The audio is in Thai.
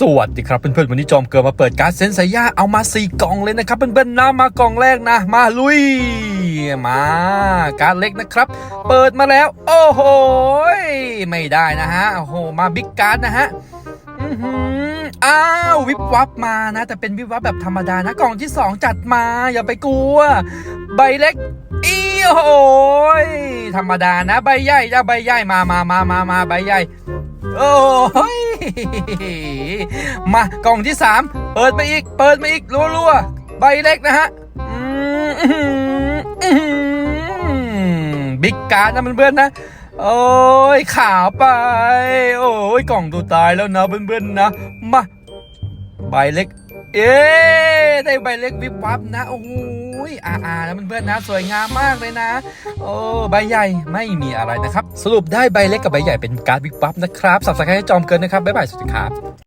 สวัสดีครับเพื่อนๆวันนี้จอมเกิดมาเปิดการ์ดเซนไซย่าเอามาสี่กล่องเลยนะครับเพื่อนๆนะมากล่องแรกนะ มาลุย มาการ์ดเล็กนะครับ เปิดมาแล้ว โอ้โหไม่ได้นะฮะโอ้โหมาบิ๊กการ์ดนะฮะอื้อหืออ้าววิบวับมานะ แต่เป็นวิบวับแบบธรรมดานะกล่องที่สองจัดมาอย่าไปกลัว ใบเล็กอีโอยธรรมดานะ ใบใหญ่จะใบใหญ่มามามามามาใบใหญ่โอ้ย มากล่องที่สามเปิดมาอีก เปิดมาอีกรัวๆใบเล็กนะฮะอืมบิ๊กการ์ดนะเพื่อนๆนะโอ้ยขาวไป โอ้ยกล่องตัวตายแล้วนะเพื่อนๆนะมาใบเล็ก เอ๊ะ ได้ใบเล็กวิบวับนะโอ้ยอาอานะเพื่อนๆนะสวยงามมากเลยนะ โอ้ใบใหญ่ไม่มีอะไรนะครับ สรุปได้ใบเล็กกับใบใหญ่เป็นการ์ดวิบวับนะครับสับสกายให้จอมเกินนะครับบ๊ายบายสวัสดีครับ